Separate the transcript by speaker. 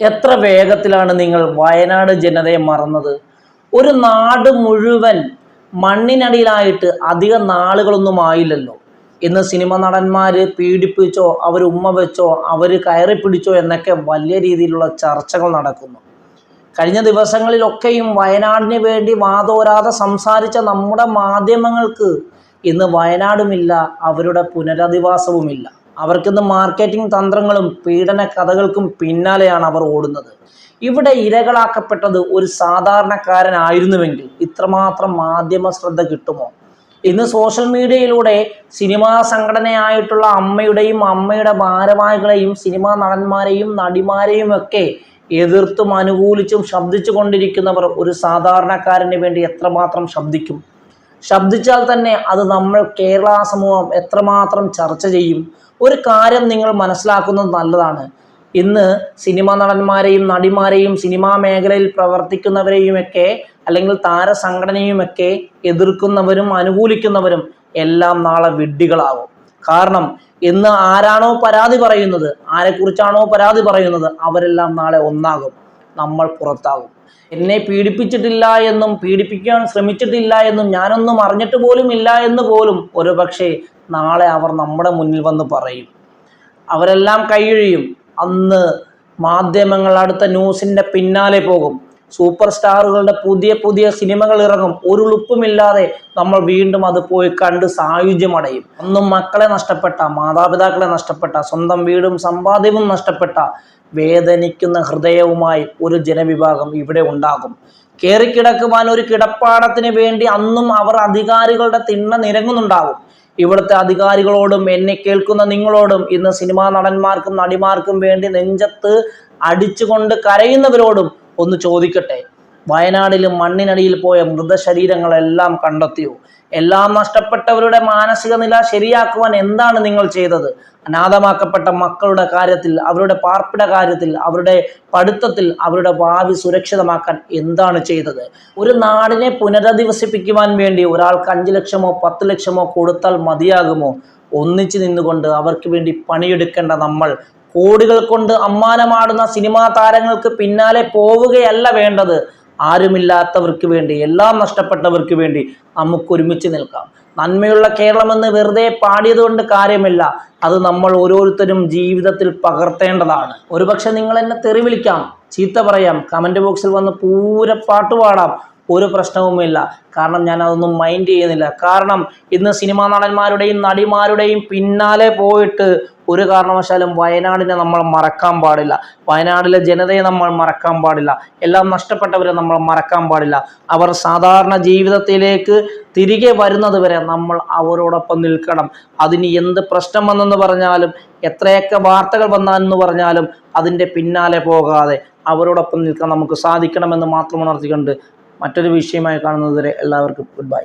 Speaker 1: എത്ര വേഗത്തിലാണ് നിങ്ങൾ വയനാട് ജനതയെ മറന്നത്? ഒരു നാട് മുഴുവൻ മണ്ണിനടിയിലായിട്ട് അധിക നാളുകളൊന്നും ആയില്ലല്ലോ. ഇന്ന് സിനിമ നടന്മാർ പീഡിപ്പിച്ചോ അവർ ഉമ്മ വെച്ചോ അവർ കയറി പിടിച്ചോ എന്നൊക്കെ വലിയ രീതിയിലുള്ള ചർച്ചകൾ നടക്കുന്നു. കഴിഞ്ഞ ദിവസങ്ങളിലൊക്കെയും വയനാടിന് വേണ്ടി വാതോരാതെ സംസാരിച്ച നമ്മുടെ മാധ്യമങ്ങൾക്ക് ഇന്ന് വയനാടുമില്ല അവരുടെ പുനരധിവാസവുമില്ല. അവർക്കിന്ന് മാർക്കറ്റിംഗ് തന്ത്രങ്ങളും പീഡന കഥകൾക്കും പിന്നാലെയാണ് അവർ ഓടുന്നത്. ഇവിടെ ഇരകളാക്കപ്പെട്ടത് ഒരു സാധാരണക്കാരനായിരുന്നുവെങ്കിൽ ഇത്രമാത്രം മാധ്യമ ശ്രദ്ധ കിട്ടുമോ? ഇന്ന് സോഷ്യൽ മീഡിയയിലൂടെ സിനിമാ സംഘടനയായിട്ടുള്ള അമ്മയുടെയും അമ്മയുടെ ഭാരവാഹികളെയും സിനിമാ നടന്മാരെയും നടിമാരെയും ഒക്കെ എതിർത്തും അനുകൂലിച്ചും ശബ്ദിച്ചു കൊണ്ടിരിക്കുന്നവർ ഒരു സാധാരണക്കാരന് വേണ്ടി എത്രമാത്രം ശബ്ദിക്കും? ശബ്ദിച്ചാൽ തന്നെ അത് നമ്മൾ കേരള സമൂഹം എത്രമാത്രം ചർച്ച ചെയ്യും. ഒരു കാര്യം നിങ്ങൾ മനസ്സിലാക്കുന്നത് നല്ലതാണ്. ഇന്ന് സിനിമാ നടന്മാരെയും നടിമാരെയും സിനിമാ മേഖലയിൽ പ്രവർത്തിക്കുന്നവരെയുമൊക്കെ അല്ലെങ്കിൽ താരസംഘടനയുമൊക്കെ എതിർക്കുന്നവരും അനുകൂലിക്കുന്നവരും എല്ലാം നാളെ വിഡ്ഢികളാവും കാരണം ഇന്ന് ആരാണോ പരാതി പറയുന്നത് ആരെക്കുറിച്ചാണോ പരാതി പറയുന്നത് അവരെല്ലാം നാളെ ഒന്നാകും. നമ്മൾ പുറത്താകും. എന്നെ പീഡിപ്പിച്ചിട്ടില്ല എന്നും പീഡിപ്പിക്കാൻ ശ്രമിച്ചിട്ടില്ല എന്നും ഞാനൊന്നും അറിഞ്ഞിട്ട് പോലും ഇല്ല എന്ന് പോലും ഒരുപക്ഷെ നാളെ അവർ നമ്മുടെ മുന്നിൽ വന്ന് പറയും. അവരെല്ലാം കൈയൊഴിയും അന്ന് മാധ്യമങ്ങൾ അടുത്ത ന്യൂസിന്റെ പിന്നാലെ പോകും. സൂപ്പർ സ്റ്റാറുകളുടെ പുതിയ പുതിയ സിനിമകൾ ഇറങ്ങും. ഒരു ഉളുപ്പുമില്ലാതെ നമ്മൾ വീണ്ടും അത് പോയി കണ്ട് സായുജ്യമടയും ഒന്നും മക്കളെ നഷ്ടപ്പെട്ട മാതാപിതാക്കളെ നഷ്ടപ്പെട്ട സ്വന്തം വീടും സമ്പാദ്യവും നഷ്ടപ്പെട്ട വേദനിക്കുന്ന ഹൃദയവുമായി ഒരു ജനവിഭാഗം ഇവിടെ ഉണ്ടാകും. കയറിക്കിടക്കുവാൻ ഒരു കിടപ്പാടത്തിന് വേണ്ടി അന്നും അവർ അധികാരികളുടെ തിണ്ണ നിരങ്ങുന്നുണ്ടാവും ഇവിടുത്തെ അധികാരികളോടും എന്നെ കേൾക്കുന്ന നിങ്ങളോടും ഇന്ന് സിനിമാ നടന്മാർക്കും നടിമാർക്കും വേണ്ടി നെഞ്ചത്ത് അടിച്ചുകൊണ്ട് കരയുന്നവരോടും ഒന്ന് ചോദിക്കട്ടെ? വയനാടിൽ മണ്ണിനടിയിൽ പോയ മൃതശരീരങ്ങളെല്ലാം കണ്ടെത്തിയോ? എല്ലാം നഷ്ടപ്പെട്ടവരുടെ മാനസിക നില ശരിയാക്കുവാൻ എന്താണ് നിങ്ങൾ ചെയ്തത്? അനാഥമാക്കപ്പെട്ട മക്കളുടെ കാര്യത്തിൽ അവരുടെ പാർപ്പിട കാര്യത്തിൽ അവരുടെ പഠിത്തത്തിൽ അവരുടെ ഭാവി സുരക്ഷിതമാക്കാൻ എന്താണ് ചെയ്തത്? ഒരു നാടിനെ പുനരധിവസിപ്പിക്കുവാൻ വേണ്ടി ഒരാൾക്ക് അഞ്ച് ലക്ഷമോ പത്ത് ലക്ഷമോ കൊടുത്താൽ മതിയാകുമോ? ഒന്നിച്ചു നിന്നുകൊണ്ട് അവർക്ക് വേണ്ടി പണിയെടുക്കേണ്ട നമ്മൾ കോടികൾ കൊണ്ട് അമ്മാനമാടുന്ന സിനിമാ താരങ്ങൾക്ക് പിന്നാലെ പോവുകയല്ല വേണ്ടത്. ആരുമില്ലാത്തവർക്ക് വേണ്ടി എല്ലാം നഷ്ടപ്പെട്ടവർക്ക് വേണ്ടി നമുക്ക് ഒരുമിച്ച് നിൽക്കാം. നന്മയുള്ള കേരളമെന്ന് വെറുതെ പാടിയതുകൊണ്ട് കാര്യമില്ല. അത് നമ്മൾ ഓരോരുത്തരും ജീവിതത്തിൽ പകർത്തേണ്ടതാണ്. ഒരുപക്ഷെ നിങ്ങൾ എന്നെ തെറി വിളിക്കാം. ചീത്ത പറയാം. കമന്റ് ബോക്സിൽ വന്ന് പൂര പാട്ട് പാടാം. ഒരു പ്രശ്നവുമില്ല. കാരണം ഞാൻ അതൊന്നും മൈൻഡ് ചെയ്യുന്നില്ല. കാരണം ഇന്ന് സിനിമാ നടന്മാരുടെയും നടിമാരുടെയും പിന്നാലെ പോയിട്ട് ഒരു കാരണവശാലും വയനാടിനെ നമ്മൾ മറക്കാൻ പാടില്ല. വയനാടിലെ ജനതയെ നമ്മൾ മറക്കാൻ പാടില്ല. എല്ലാം നഷ്ടപ്പെട്ടവരെ നമ്മൾ മറക്കാൻ പാടില്ല. അവർ സാധാരണ ജീവിതത്തിലേക്ക് തിരികെ വരുന്നത് വരെ നമ്മൾ അവരോടൊപ്പം നിൽക്കണം. അതിന് എന്ത് പ്രശ്നം വന്നെന്ന് പറഞ്ഞാലും എത്രയൊക്കെ വാർത്തകൾ വന്നെന്ന് പറഞ്ഞാലും അതിന്റെ പിന്നാലെ പോകാതെ അവരോടൊപ്പം നിൽക്കാൻ നമുക്ക് സാധിക്കണമെന്ന് മാത്രം ഉണർത്തിക്കൊണ്ട് മറ്റൊരു വിഷയമായി കാണുന്നതുവരെ എല്ലാവർക്കും ഗുഡ് ബൈ